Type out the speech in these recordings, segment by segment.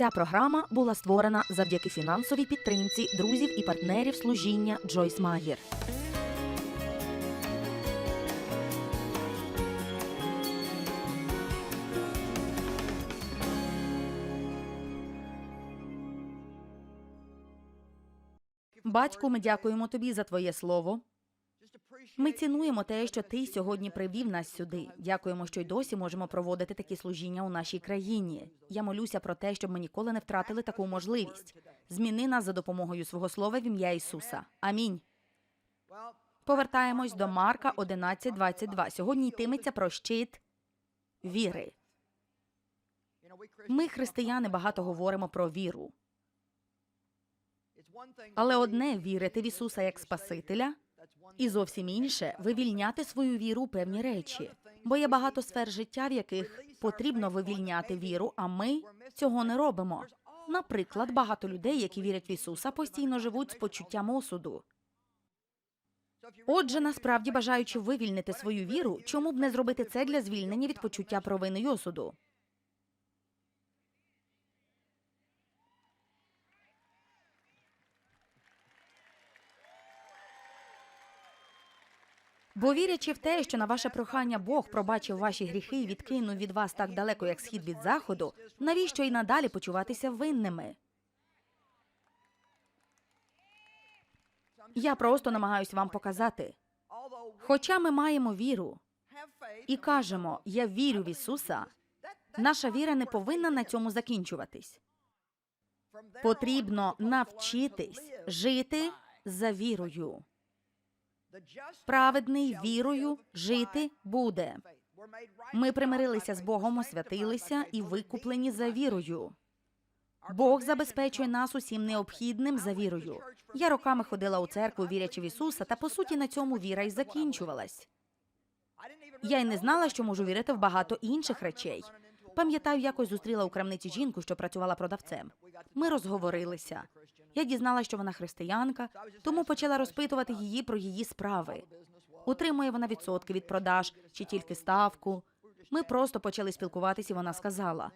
Ця програма була створена завдяки фінансовій підтримці друзів і партнерів служіння Джойс Магір. Батьку, ми дякуємо тобі за твоє слово. Ми цінуємо те, що ти сьогодні привів нас сюди. Дякуємо, що й досі можемо проводити такі служіння у нашій країні. Я молюся про те, щоб ми ніколи не втратили таку можливість. Зміни нас за допомогою свого слова в ім'я Ісуса. Амінь. Повертаємось до Марка 11.22. Сьогодні йтиметься про щит віри. Ми, християни, багато говоримо про віру. Але одне вірити в Ісуса як Спасителя, і зовсім інше вивільняти свою віру у певні речі. Бо є багато сфер життя, в яких потрібно вивільняти віру, а ми цього не робимо. Наприклад, багато людей, які вірять в Ісуса, постійно живуть з почуттям осуду. Отже, насправді бажаючи вивільнити свою віру, чому б не зробити це для звільнення від почуття провини й осуду? Бо вірячи в те, що на ваше прохання Бог пробачив ваші гріхи і відкинув від вас так далеко, як схід від заходу, навіщо й надалі почуватися винними? Я просто намагаюся вам показати. Хоча ми маємо віру і кажемо, я вірю в Ісуса, наша віра не повинна на цьому закінчуватись. Потрібно навчитись жити за вірою. Праведний вірою жити буде. Ми примирилися з Богом, освятилися і викуплені за вірою. Бог забезпечує нас усім необхідним за вірою. Я роками ходила у церкву, вірячи в Ісуса, та по суті на цьому віра й закінчувалась. Я й не знала, що можу вірити в багато інших речей. Пам'ятаю, якось зустріла у крамниці жінку, що працювала продавцем. Ми розговорилися. Я дізналася, що вона християнка, тому почала розпитувати її про її справи. Утримує вона відсотки від продаж чи тільки ставку. Ми просто почали спілкуватися, і вона сказала: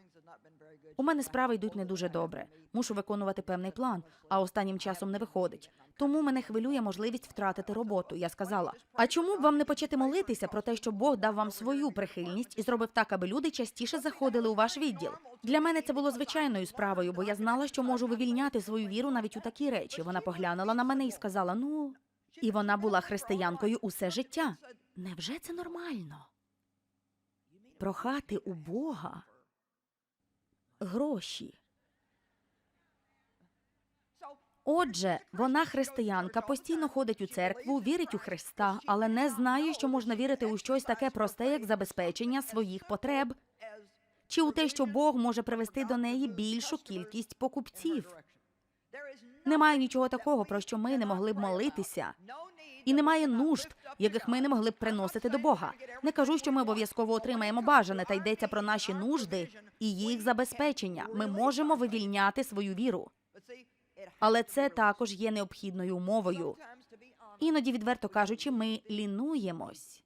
у мене справи йдуть не дуже добре. Мушу виконувати певний план, а останнім часом не виходить. Тому мене хвилює можливість втратити роботу. Я сказала: а чому б вам не почати молитися про те, що Бог дав вам свою прихильність і зробив так, аби люди частіше заходили у ваш відділ? Для мене це було звичайною справою, бо я знала, що можу вивільняти свою віру навіть у такі речі. Вона поглянула на мене і сказала: Ну, і вона була християнкою усе життя. Невже це нормально? Прохати у Бога гроші. Отже, вона християнка, постійно ходить у церкву, вірить у Христа, але не знає, що можна вірити у щось таке просте, як забезпечення своїх потреб, чи у те, що Бог може привести до неї більшу кількість покупців. Немає нічого такого, про що ми не могли б молитися, і немає нужд, яких ми не могли б приносити до Бога. Не кажу, що ми обов'язково отримаємо бажане, та йдеться про наші нужди і їх забезпечення. Ми можемо вивільняти свою віру. Але це також є необхідною умовою. Іноді, відверто кажучи, ми лінуємось.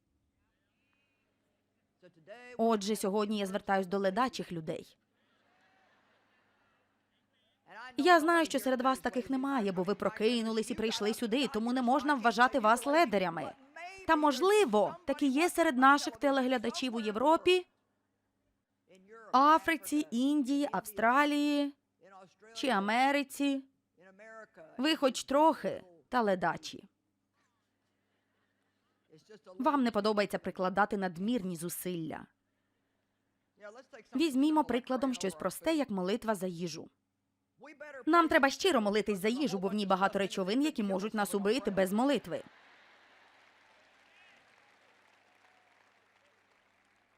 Отже, сьогодні я звертаюсь до ледачих людей. Я знаю, що серед вас таких немає, бо ви прокинулись і прийшли сюди, тому не можна вважати вас ледарями. Та можливо, таки є серед наших телеглядачів у Європі, Африці, Індії, Австралії чи Америці. Ви хоч трохи та ледачі. Вам не подобається прикладати надмірні зусилля. Візьмімо прикладом щось просте, як молитва за їжу. Нам треба щиро молитись за їжу, бо в ній багато речовин, які можуть нас убити без молитви.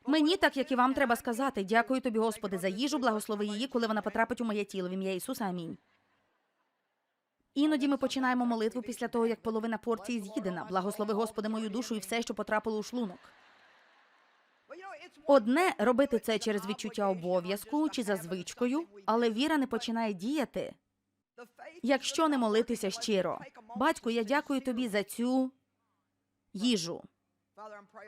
Мені, так як і вам, треба сказати дякую тобі, Господи, за їжу, благослови її, коли вона потрапить у моє тіло в ім'я Ісуса. Амінь. Іноді ми починаємо молитву після того, як половина порції з'їдена. Благослови, Господи, мою душу і все, що потрапило у шлунок. Одне робити це через відчуття обов'язку чи за звичкою, але віра не починає діяти, якщо не молитися щиро. Батько, я дякую тобі за цю їжу.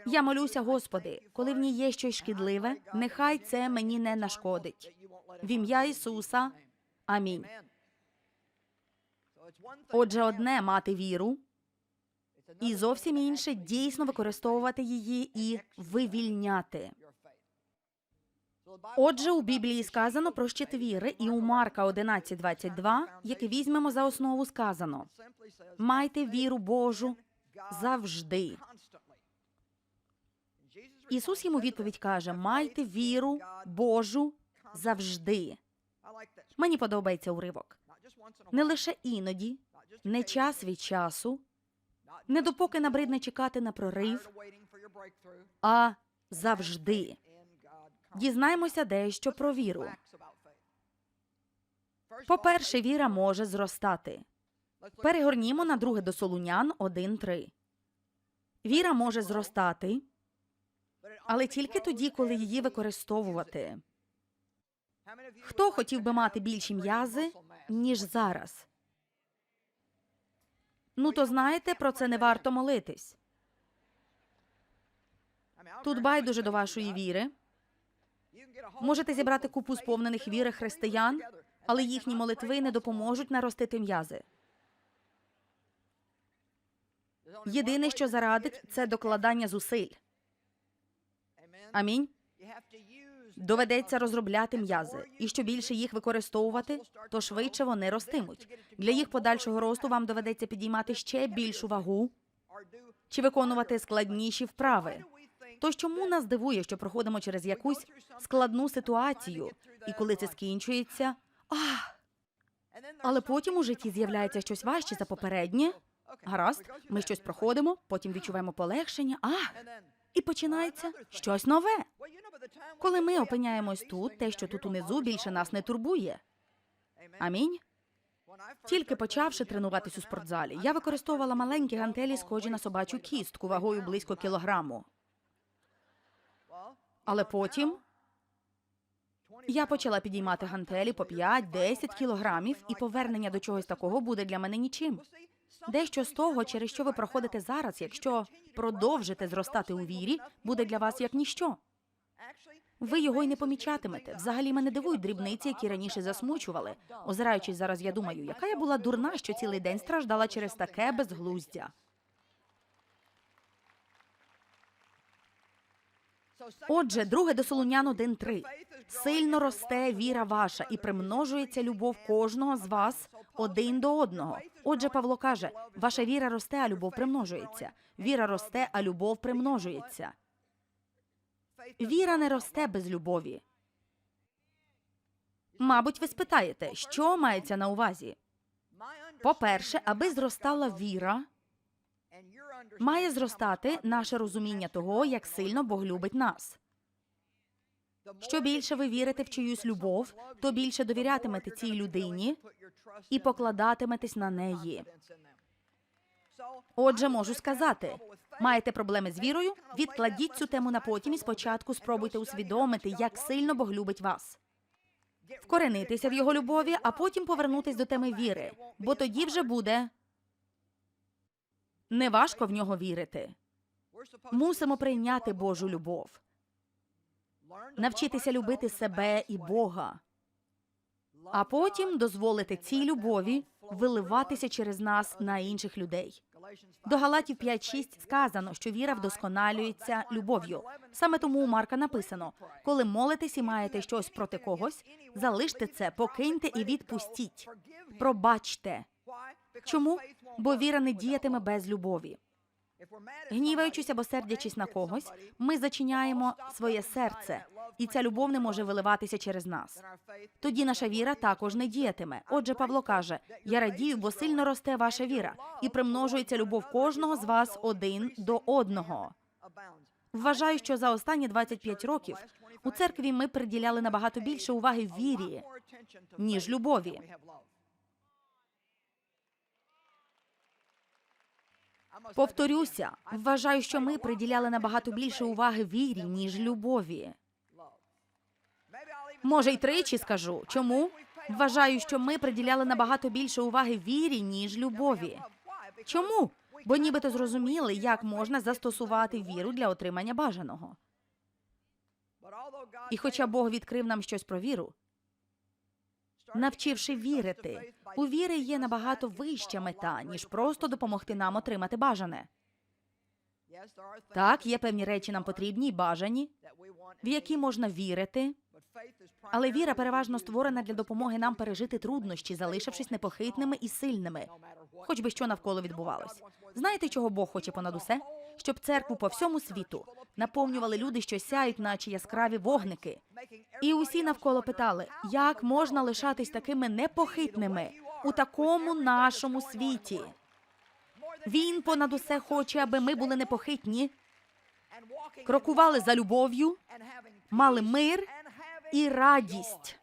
Я молюся, Господи, коли в ній є щось шкідливе, нехай це мені не нашкодить. В ім'я Ісуса. Амінь. Отже, одне мати віру, і зовсім інше дійсно використовувати її і вивільняти. Отже, у Біблії сказано про щит віри, і у Марка 11.22, яке візьмемо за основу, сказано: майте віру Божу завжди. Ісус йому відповідь каже: майте віру Божу завжди. Мені подобається уривок. Не лише іноді, не час від часу, не допоки набридне чекати на прорив, а завжди. Дізнаємося дещо про віру. По-перше, віра може зростати. Перегорнімо на друге до Солунян 1.3. Віра може зростати, але тільки тоді, коли її використовувати. Хто хотів би мати більші м'язи, ніж зараз? Ну, то знаєте, про це не варто молитись. Тут байдуже до вашої віри. Можете зібрати купу сповнених віри християн, але їхні молитви не допоможуть наростити м'язи. Єдине, що зарадить, це докладання зусиль. Амінь. Доведеться розробляти м'язи, і що більше їх використовувати, то швидше вони ростимуть. Для їх подальшого росту вам доведеться підіймати ще більшу вагу чи виконувати складніші вправи. Тож чому нас дивує, що проходимо через якусь складну ситуацію, і коли це скінчується, ах, але потім у житті з'являється щось важче за попереднє. Гаразд, ми щось проходимо, потім відчуваємо полегшення, ах, і починається щось нове. Коли ми опиняємось тут, те, що тут унизу, більше нас не турбує. Амінь. Тільки почавши тренуватись у спортзалі, я використовувала маленькі гантелі, схожі на собачу кістку вагою близько кілограму. Але потім я почала підіймати гантелі по 5-10 кілограмів, і повернення до чогось такого буде для мене нічим. Дещо з того, через що ви проходите зараз, якщо продовжите зростати у вірі, буде для вас як ніщо. Ви його й не помічатимете. Взагалі мене дивують дрібниці, які раніше засмучували. Озираючись зараз, я думаю, яка я була дурна, що цілий день страждала через таке безглуздя. Отже, друге до Солунян 1.3. Сильно росте віра ваша і примножується любов кожного з вас один до одного. Отже, Павло каже: ваша віра росте, а любов примножується. Віра росте, а любов примножується. Віра не росте без любові. Мабуть, ви спитаєте, що мається на увазі? По-перше, аби зростала віра, має зростати наше розуміння того, як сильно Бог любить нас. Що більше ви вірите в чиюсь любов, то більше довірятимете цій людині і покладатиметесь на неї. Отже, можу сказати, маєте проблеми з вірою? Відкладіть цю тему на потім і спочатку спробуйте усвідомити, як сильно Бог любить вас. Вкоренитися в його любові, а потім повернутись до теми віри, бо тоді вже буде неважко в нього вірити. Мусимо прийняти Божу любов, навчитися любити себе і Бога, а потім дозволити цій любові виливатися через нас на інших людей. До Галатів 5.6 сказано, що віра вдосконалюється любов'ю. Саме тому у Марка написано: коли молитесь і маєте щось проти когось, залиште це, покиньте і відпустіть. Пробачте. Чому? Бо віра не діятиме без любові. Гніваючись або сердячись на когось, ми зачиняємо своє серце, і ця любов не може виливатися через нас. Тоді наша віра також не діятиме. Отже, Павло каже: Я радію, бо сильно росте ваша віра, і примножується любов кожного з вас один до одного. Вважаю, що за останні 25 років у церкві ми приділяли набагато більше уваги вірі, ніж любові. Повторюся, вважаю, що ми приділяли набагато більше уваги вірі, ніж любові. Може, й тричі скажу. Чому? Вважаю, що ми приділяли набагато більше уваги вірі, ніж любові. Чому? Бо нібито зрозуміли, як можна застосувати віру для отримання бажаного. І хоча Бог відкрив нам щось про віру, навчивши вірити. У віри є набагато вища мета, ніж просто допомогти нам отримати бажане. Так, є певні речі нам потрібні і бажані, в які можна вірити, але віра переважно створена для допомоги нам пережити труднощі, залишившись непохитними і сильними, хоч би що навколо відбувалось. Знаєте, чого Бог хоче понад усе? Щоб церкву по всьому світу наповнювали люди, що сяють, наче яскраві вогники. І усі навколо питали, як можна лишатись такими непохитними у такому нашому світі. Він понад усе хоче, аби ми були непохитні, крокували за любов'ю, мали мир і радість.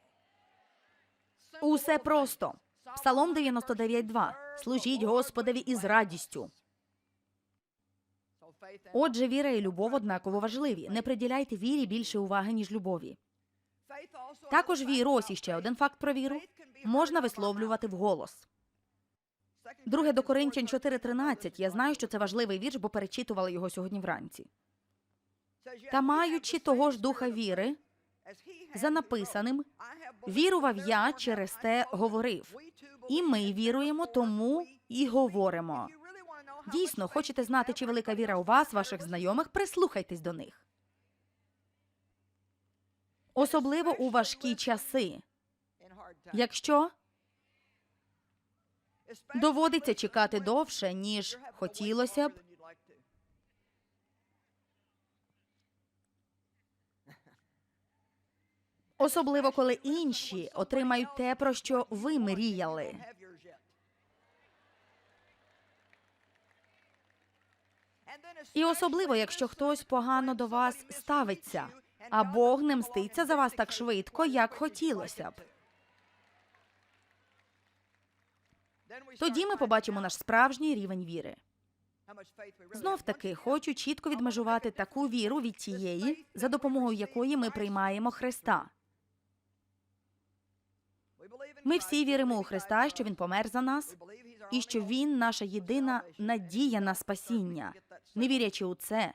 Усе просто. Псалом 99.2. Служіть Господові із радістю. Отже, віра і любов однаково важливі. Не приділяйте вірі більше уваги, ніж любові. Також віру, ось іще один факт про віру, можна висловлювати вголос. Друге до Коринтян 4.13. Я знаю, що це важливий вірш, бо перечитували його сьогодні вранці. Та маючи того ж духа віри, за написаним, вірував я, через те говорив. І ми віруємо, тому і говоримо. Дійсно, хочете знати, чи велика віра у вас, ваших знайомих, прислухайтесь до них. Особливо у важкі часи. Якщо доводиться чекати довше, ніж хотілося б, особливо коли інші отримають те, про що ви мріяли. І особливо, якщо хтось погано до вас ставиться, а Бог не мститься за вас так швидко, як хотілося б. Тоді ми побачимо наш справжній рівень віри. Знов таки хочу чітко відмежувати таку віру від тієї, за допомогою якої ми приймаємо Христа. Ми всі віримо у Христа, що Він помер за нас, і що Він наша єдина надія на спасіння. Не вірячи у це,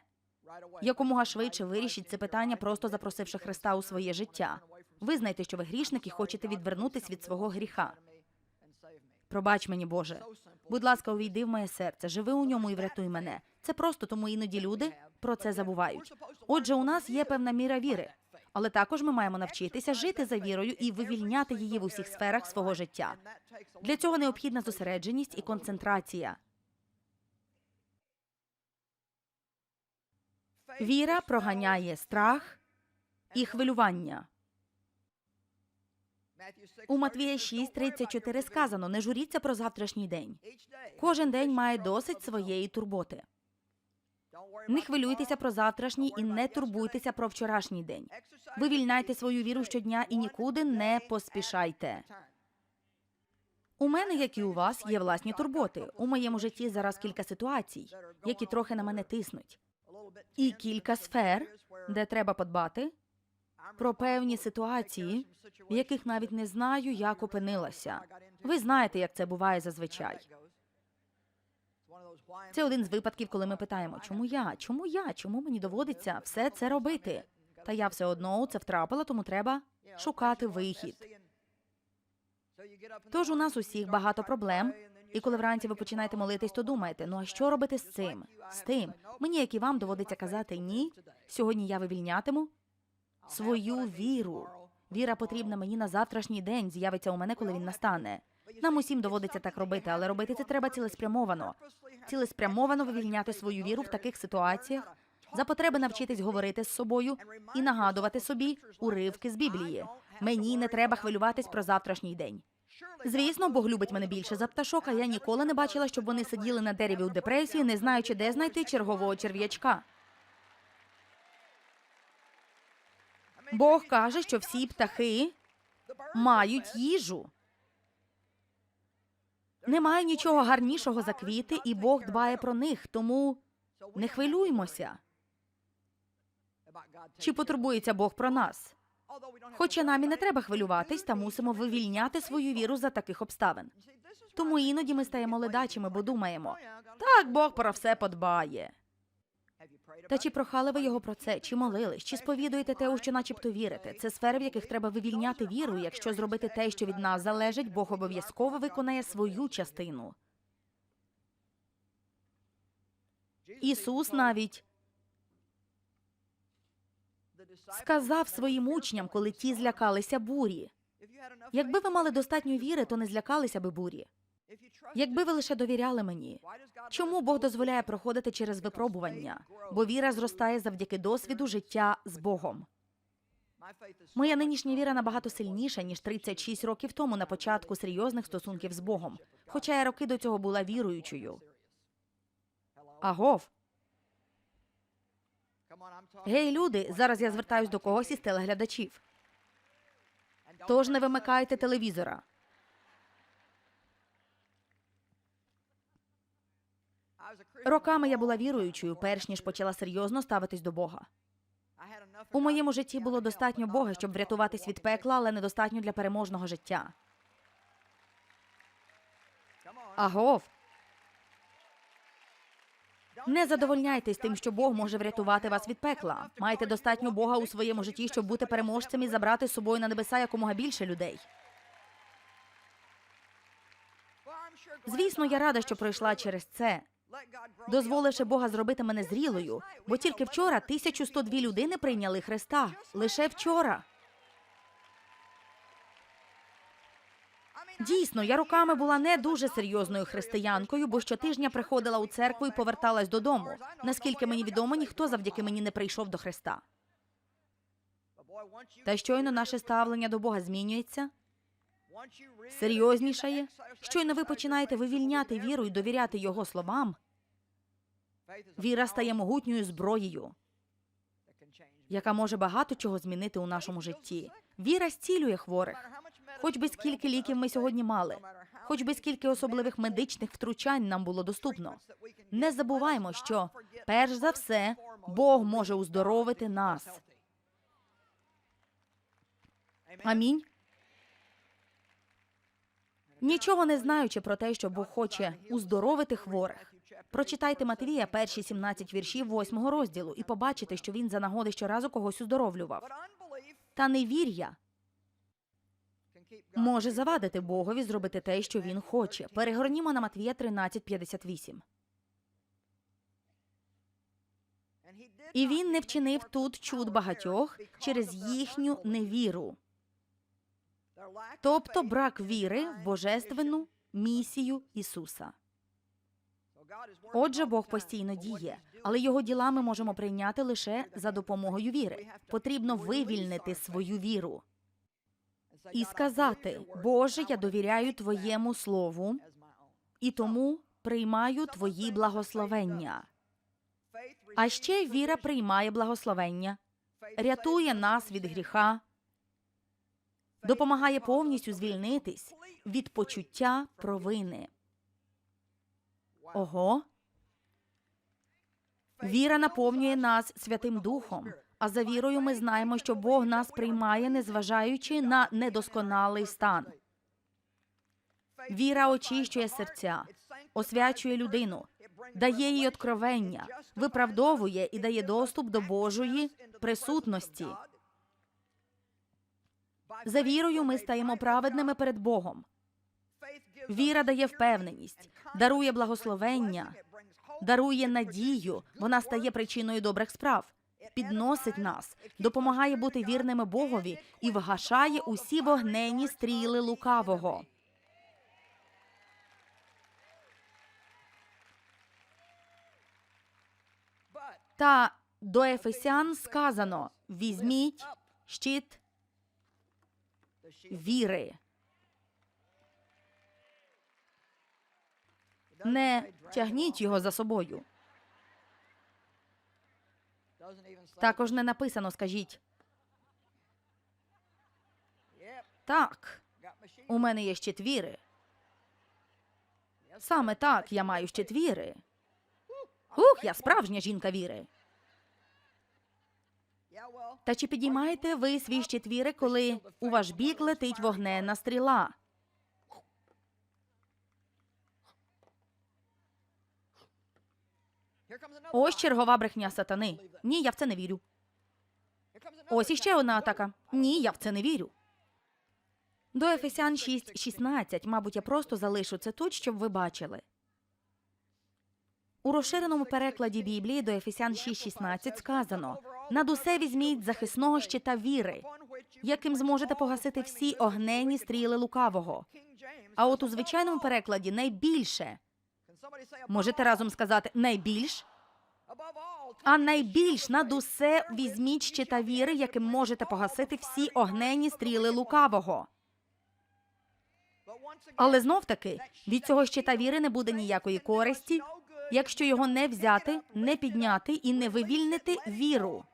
якомога швидше вирішіть це питання, просто запросивши Христа у своє життя. Визнайте, що ви грішник і хочете відвернутись від свого гріха. Пробач мені, Боже. Будь ласка, увійди в моє серце, живи у ньому і врятуй мене. Це просто тому іноді люди про це забувають. Отже, у нас є певна міра віри, але також ми маємо навчитися жити за вірою і вивільняти її в усіх сферах свого життя. Для цього необхідна зосередженість і концентрація. Віра проганяє страх і хвилювання. У Матвія 6.34 сказано: не журіться про завтрашній день. Кожен день має досить своєї турботи. Не хвилюйтеся про завтрашній і не турбуйтеся про вчорашній день. Вивільняйте свою віру щодня і нікуди не поспішайте. У мене, як і у вас, є власні турботи. У моєму житті зараз кілька ситуацій, які трохи на мене тиснуть, і кілька сфер, де треба подбати про певні ситуації, в яких навіть не знаю, як опинилася. Ви знаєте, як це буває зазвичай. Це один з випадків, коли ми питаємо, чому я, чому я, чому мені доводиться все це робити? Та я все одно у це втрапила, тому треба шукати вихід. Тож у нас усіх багато проблем. І коли вранці ви починаєте молитись, то думаєте, ну а що робити з цим? З тим мені, як і вам, доводиться казати ні. Сьогодні я вивільнятиму свою віру. Віра потрібна мені на завтрашній день. З'явиться у мене, коли він настане. Нам усім доводиться так робити, але робити це треба цілеспрямовано. Цілеспрямовано вивільняти свою віру в таких ситуаціях. За потреби навчитись говорити з собою і нагадувати собі уривки з Біблії. Мені не треба хвилюватись про завтрашній день. Звісно, Бог любить мене більше за пташок, а я ніколи не бачила, щоб вони сиділи на дереві у депресії, не знаючи, де знайти чергового черв'ячка. Бог каже, що всі птахи мають їжу. Немає нічого гарнішого за квіти, і Бог дбає про них, тому не хвилюймося. Чи потурбується Бог про нас? Хоча нам і не треба хвилюватись, та мусимо вивільняти свою віру за таких обставин. Тому іноді ми стаємо ледачими, бо думаємо, так Бог про все подбає. Та чи прохали ви його про це, чи молились, чи сповідуєте те, у що начебто вірите? Це сфери, в яких треба вивільняти віру. Якщо зробити те, що від нас залежить, Бог обов'язково виконає свою частину. Ісус навіть сказав своїм учням, коли ті злякалися бурі. Якби ви мали достатньо віри, то не злякалися би бурі. Якби ви лише довіряли мені, чому Бог дозволяє проходити через випробування? Бо віра зростає завдяки досвіду життя з Богом. Моя нинішня віра набагато сильніша ніж 36 років тому на початку серйозних стосунків з Богом. Хоча я роки до цього була віруючою. Агов, гей, люди, зараз я звертаюсь до когось із телеглядачів. Тож не вимикайте телевізора. Роками я була віруючою, перш ніж почала серйозно ставитись до Бога. У моєму житті було достатньо Бога, щоб врятуватись від пекла, але недостатньо для переможного життя. Агов. Не задовольняйтесь тим, що Бог може врятувати вас від пекла. Майте достатньо Бога у своєму житті, щоб бути переможцем і забрати з собою на небеса якомога більше людей. Звісно, я рада, що пройшла через це, дозволивши Бога зробити мене зрілою, бо тільки вчора 1102 людини прийняли Христа. Лише вчора. Дійсно, я роками була не дуже серйозною християнкою, бо щотижня приходила у церкву і поверталась додому. Наскільки мені відомо, ніхто завдяки мені не прийшов до Христа. Та щойно наше ставлення до Бога змінюється, серйознішає. Щойно ви починаєте вивільняти віру і довіряти Його словам. Віра стає могутньою зброєю, яка може багато чого змінити у нашому житті. Віра зцілює хворих. Хоч би скільки ліків ми сьогодні мали, хоч би скільки особливих медичних втручань нам було доступно. Не забуваймо, що перш за все Бог може уздоровити нас. Амінь. Нічого не знаючи про те, що Бог хоче уздоровити хворих. Прочитайте Матвія перші 17 віршів 8 розділу і побачите, що він за нагоди щоразу когось уздоровлював. Та невір'я може завадити Богові зробити те, що він хоче. Перегорнімо на Матвія 13.58. І він не вчинив тут чуд багатьох через їхню невіру, тобто брак віри в божественну місію Ісуса. Отже, Бог постійно діє, але його діла ми можемо прийняти лише за допомогою віри. Потрібно вивільнити свою віру і сказати: Боже, я довіряю Твоєму слову і тому приймаю Твої благословення. А ще віра приймає благословення, рятує нас від гріха, допомагає повністю звільнитись від почуття провини. Ого. Віра наповнює нас Святим Духом. А за вірою ми знаємо, що Бог нас приймає, незважаючи на недосконалий стан. Віра очищує серця, освячує людину, дає їй откровення, виправдовує і дає доступ до Божої присутності. За вірою ми стаємо праведними перед Богом. Віра дає впевненість, дарує благословення, дарує надію. Вона стає причиною добрих справ, підносить нас, допомагає бути вірними Богові і вгашає усі вогненні стріли лукавого. Та до Ефесян сказано: візьміть щит віри. Не тягніть його за собою. Також не написано, скажіть. Так, у мене є щит віри. Саме так я маю щит віри. Ух, я справжня жінка віри. Та чи підіймаєте ви свій щит віри, коли у ваш бік летить вогненна стріла? Ось чергова брехня сатани. Ні, я в це не вірю. Ось іще одна атака. Ні, я в це не вірю. До Ефесян 6.16, мабуть, я просто залишу це тут, щоб ви бачили. У розширеному перекладі Біблії до Ефесян 6.16 сказано «Над усе візьміть захисного щита віри, яким зможете погасити всі огнені стріли лукавого. А от у звичайному перекладі найбільше. Можете разом сказати найбільш? А найбільш над усе візьміть щита віри, яким можете погасити всі огнені стріли лукавого. Але знов таки від цього щита віри не буде ніякої користі, якщо його не взяти, не підняти і не вивільнити віру.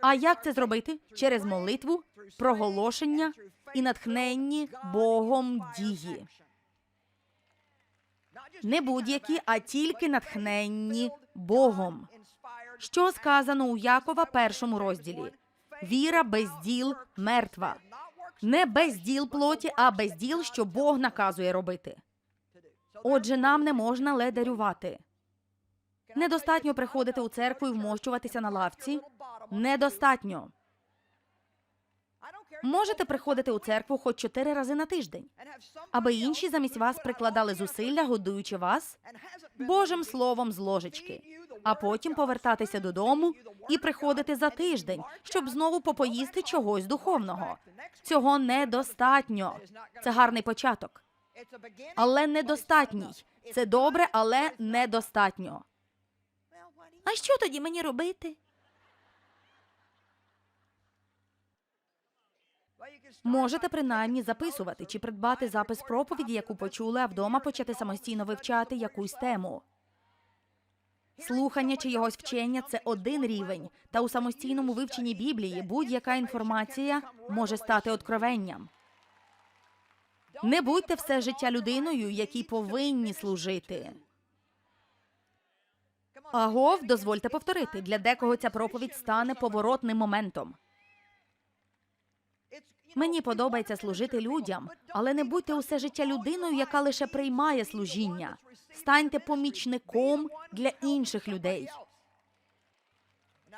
А як це зробити? Через молитву, проголошення і натхненні Богом дії. Не будь-які, а тільки натхненні Богом. Що сказано у Якова першому розділі? Віра без діл мертва. Не без діл плоті, а без діл, що Бог наказує робити. Отже, нам не можна ледарювати. Недостатньо приходити у церкву і вмощуватися на лавці. Недостатньо. Можете приходити у церкву хоч чотири рази на тиждень, аби інші замість вас прикладали зусилля, годуючи вас Божим словом з ложечки, а потім повертатися додому і приходити за тиждень, щоб знову попоїсти чогось духовного. Цього недостатньо. Це гарний початок, але недостатній. Це добре, але недостатньо. А що тоді мені робити? Можете принаймні записувати чи придбати запис проповіді, яку почули, а вдома почати самостійно вивчати якусь тему. Слухання чогось вчення це один рівень, та у самостійному вивченні Біблії будь-яка інформація може стати откровенням. Не будьте все життя людиною, якій повинні служити. Агов, дозвольте повторити, для декого ця проповідь стане поворотним моментом. Мені подобається служити людям, але не будьте усе життя людиною, яка лише приймає служіння. Станьте помічником для інших людей.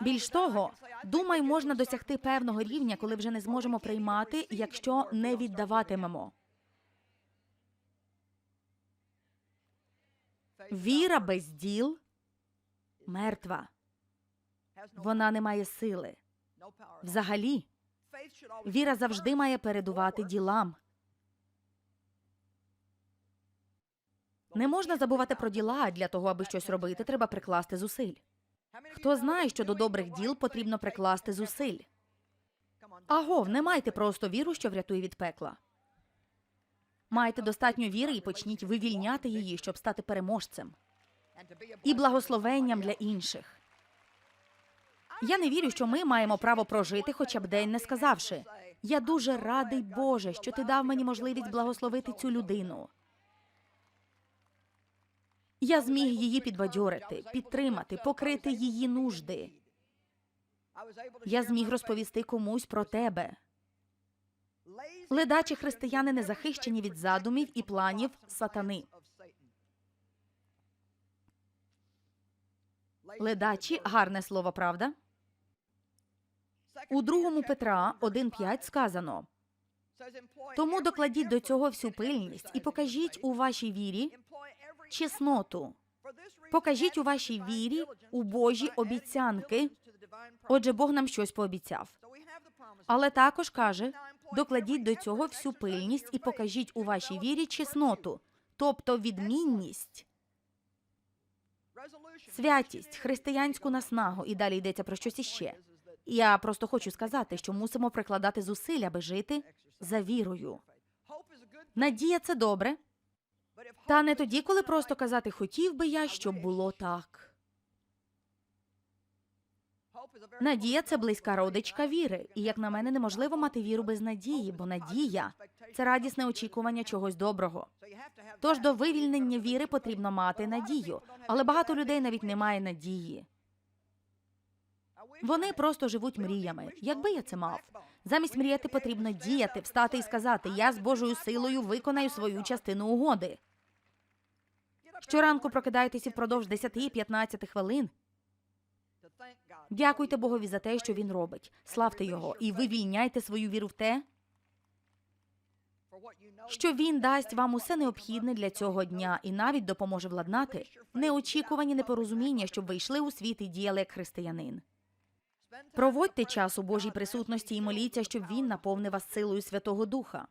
Більш того, думаю, можна досягти певного рівня, коли вже не зможемо приймати, якщо не віддаватимемо. Віра без діл мертва. Вона не має сили. Взагалі, віра завжди має передувати ділам. Не можна забувати про діла, а для того, аби щось робити, треба прикласти зусиль. Хто знає, що до добрих діл потрібно прикласти зусиль? Агов, не майте просто віру, що врятує від пекла. Майте достатньо віри і почніть вивільняти її, щоб стати переможцем і благословенням для інших. Я не вірю, що ми маємо право прожити хоча б день, не сказавши. Я дуже радий, Боже, що ти дав мені можливість благословити цю людину. Я зміг її підбадьорити, підтримати, покрити її нужди. Я зміг розповісти комусь про тебе. Ледачі християни не захищені від задумів і планів сатани. Ледачі гарне слово, правда? У другому Петра 1.5 сказано тому докладіть до цього всю пильність і покажіть у вашій вірі чесноту. Покажіть у вашій вірі у Божі обіцянки. Отже, Бог нам щось пообіцяв. Але також каже: докладіть до цього всю пильність і покажіть у вашій вірі чесноту, тобто відмінність, святість, християнську наснагу, і далі йдеться про щось іще. Я просто хочу сказати, що мусимо прикладати зусиль, аби жити за вірою. Надія це добре, та не тоді, коли просто казати хотів би я, щоб було так. Надія це близька родичка віри, і як на мене, неможливо мати віру без надії, бо надія це радісне очікування чогось доброго. Тож до вивільнення віри потрібно мати надію, але багато людей навіть не має надії. Вони просто живуть мріями. Якби я це мав, замість мріяти потрібно діяти, встати і сказати: Я з Божою силою виконаю свою частину угоди. Щоранку прокидаєтесь і впродовж 10-15 хвилин. Дякуйте Богові за те, що він робить. Славте його, і вивільняйте свою віру в те, що він дасть вам усе необхідне для цього дня і навіть допоможе владнати неочікувані непорозуміння, щоб ви йшли у світ і діяли як християнин. Проводьте час у Божій присутності і моліться, щоб він наповнив вас силою Святого Духа.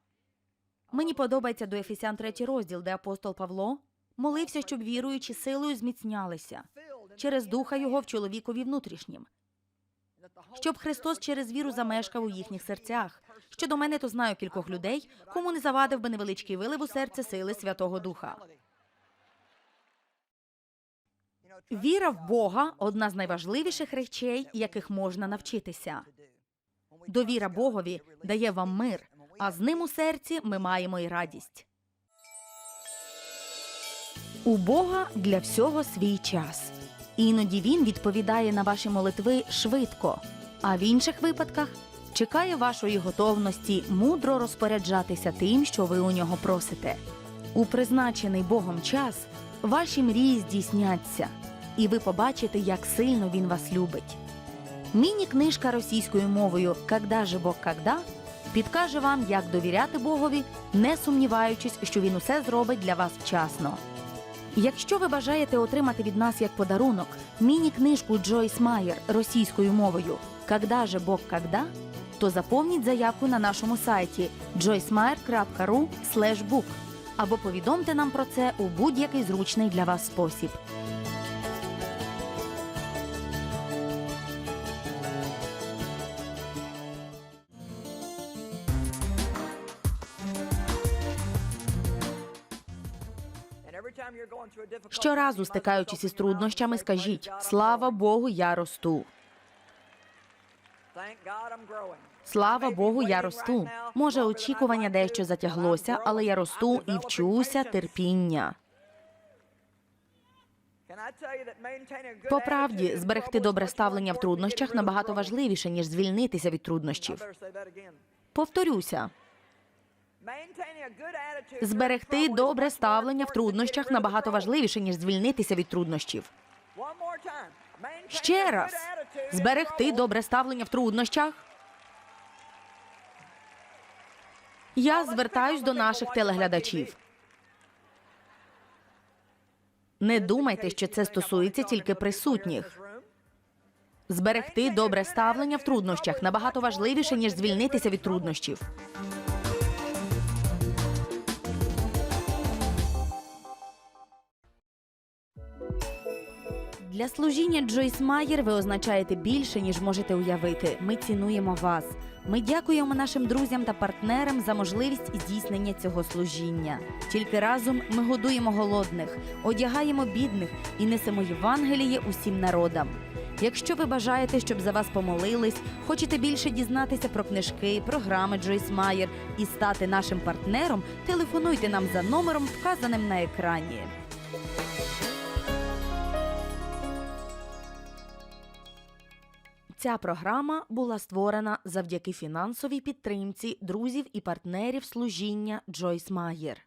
Мені подобається до Ефесян 3 розділ, де апостол Павло молився, щоб віруючі силою зміцнялися через духа його в чоловікові внутрішнім, щоб Христос через віру замешкав у їхніх серцях. Щодо мене, то знаю кількох людей, кому не завадив би невеличкий вилив у серце сили Святого Духа. Віра в Бога одна з найважливіших речей, яких можна навчитися. Довіра Богові дає вам мир, а з ним у серці ми маємо і радість. У Бога для всього свій час. Іноді він відповідає на ваші молитви швидко, а в інших випадках чекає вашої готовності мудро розпоряджатися тим, що ви у нього просите. У призначений Богом час ваші мрії здійсняться, і ви побачите, як сильно він вас любить. Міні-книжка російською мовою «Когда же Бог когда» підкаже вам, як довіряти Богові, не сумніваючись, що він усе зробить для вас вчасно. Якщо ви бажаєте отримати від нас як подарунок міні-книжку Джойс Майер російською мовою «Когда же Бог когда», то заповніть заявку на нашому сайті joycemeyer.ru book або повідомте нам про це у будь-який зручний для вас спосіб. Щоразу стикаючись із труднощами, скажіть «Слава Богу, я росту». Слава Богу, я росту. Може, очікування дещо затяглося, але я росту і вчуся терпіння. По правді, зберегти добре ставлення в труднощах набагато важливіше, ніж звільнитися від труднощів. Повторюся, зберегти добре ставлення в труднощах набагато важливіше, ніж звільнитися від труднощів. Ще раз зберегти добре ставлення в труднощах. Я звертаюсь до наших телеглядачів. Не думайте, що це стосується тільки присутніх. Зберегти добре ставлення в труднощах набагато важливіше, ніж звільнитися від труднощів. Для служіння Джойс Майер ви означаєте більше, ніж можете уявити. Ми цінуємо вас. Ми дякуємо нашим друзям та партнерам за можливість здійснення цього служіння. Тільки разом ми годуємо голодних, одягаємо бідних і несемо Євангеліє усім народам. Якщо ви бажаєте, щоб за вас помолились, хочете більше дізнатися про книжки, програми Джойс Майер і стати нашим партнером, телефонуйте нам за номером, вказаним на екрані. Ця програма була створена завдяки фінансовій підтримці друзів і партнерів служіння Джойс Майер.